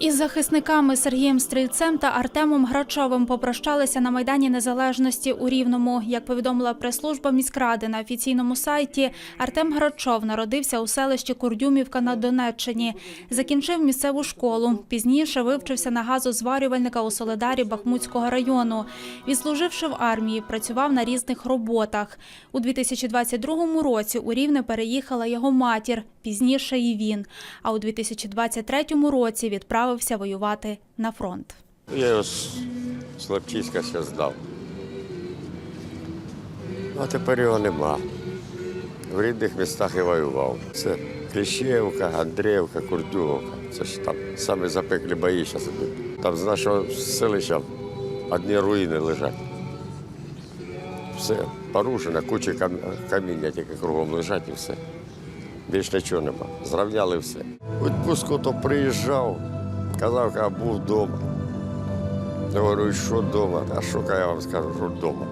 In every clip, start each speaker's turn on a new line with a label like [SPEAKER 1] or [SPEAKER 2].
[SPEAKER 1] Із захисниками Сергієм Стрільцем та Артемом Грачовим попрощалися на Майдані Незалежності у Рівному. Як повідомила прес-служба міськради на офіційному сайті, Артем Грачов народився у селищі Курдюмівка на Донеччині. Закінчив місцеву школу. Пізніше вивчився на газозварювальника у Соледарі Бахмутського району. Відслуживши в армії, працював на різних роботах. У 2022 році у Рівне переїхала його матір, пізніше і він. А у 2023 році відправився воювати на фронт.
[SPEAKER 2] Я його Слабчиська ще здав. А тепер його нема. В рідних містах і воював. Це Кліщевка, Андріївка, Курдюмовка. Це ж там саме запеклі бої зараз. Там з нашого селища одні руїни лежать. Все порушено, куча кам- каміння тільки кругом лежать і все. Більш нічого нема. Зрівняли все. У відпустку то приїжджав, казав, що був вдома. Я говорю, що вдома? А що я вам скажу, що вдома?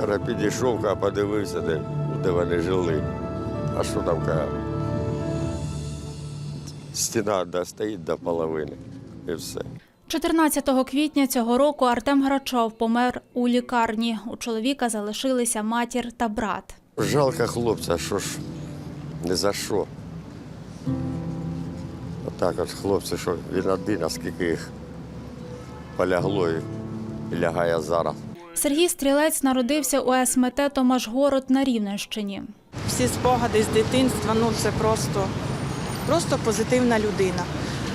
[SPEAKER 2] Каже, підійшов, каже, подивився, де, де вони жили. А що там каже? Стіна да, стоїть до половини і все.
[SPEAKER 1] 14 квітня цього року Артем Грачов помер у лікарні. У чоловіка залишилися матір та брат.
[SPEAKER 2] Жалко хлопця, що ж не за що. Отак от хлопці, що він один, а скільки їх полягло і лягає зараз.
[SPEAKER 1] Сергій Стрілець народився у СМТ Томашгород на Рівненщині.
[SPEAKER 3] Всі спогади з дитинства, ну це просто, просто позитивна людина.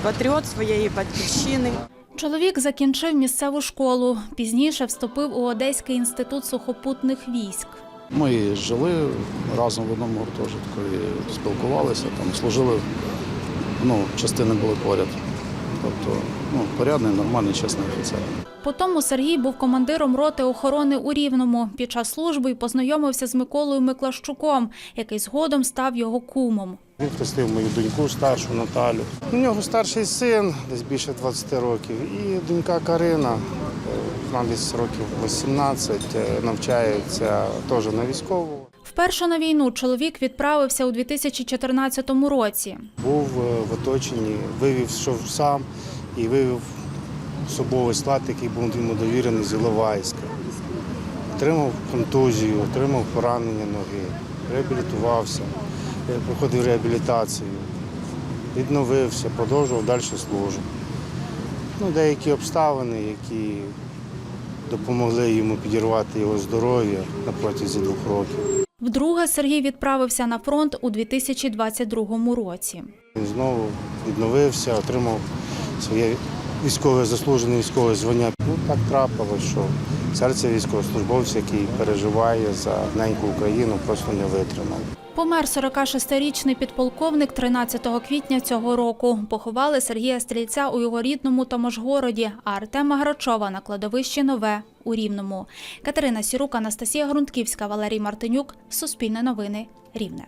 [SPEAKER 3] Патріот своєї батьківщини.
[SPEAKER 1] Чоловік закінчив місцеву школу. Пізніше вступив у Одеський інститут сухопутних військ.
[SPEAKER 4] Ми жили разом в одному гуртожитку і спілкувалися, там служили, ну, частини були поряд. Тобто, ну, порядний, нормальний, чесний офіцер.
[SPEAKER 1] Потім Сергій був командиром роти охорони у Рівному. Під час служби й познайомився з Миколою Миклащуком, який згодом став його кумом.
[SPEAKER 5] Він хрестив мою доньку старшу Наталю. У нього старший син, десь більше 20 років, і донька Карина, е, вона десь років 18, е, навчається теж на військову.
[SPEAKER 1] Вперше на війну чоловік відправився у 2014 році.
[SPEAKER 5] Був е, в оточенні, вивів, йшов сам і вивів особовий склад, який був йому довірений з Іловайська. Отримав контузію, отримав поранення ноги, реабілітувався, е, проходив реабілітацію, відновився, продовжував далі службу. Ну, деякі обставини, які допомогли йому підірвати його здоров'я на протязі двох років.
[SPEAKER 1] Вдруге Сергій відправився на фронт у 2022 році.
[SPEAKER 5] Знову відновився, отримав своє військове заслужене військове звання. Ну так трапилось, що серце військовослужбовця, який переживає за неньку Україну, просто не витримав.
[SPEAKER 1] Помер 46-річний підполковник 13 квітня цього року. Поховали Сергія Стрільця у його рідному Томожгороді, а Артема Грачова на кладовищі Нове у Рівному. Катерина Сірук, Анастасія Грунтківська, Валерій Мартинюк. Суспільне новини. Рівне.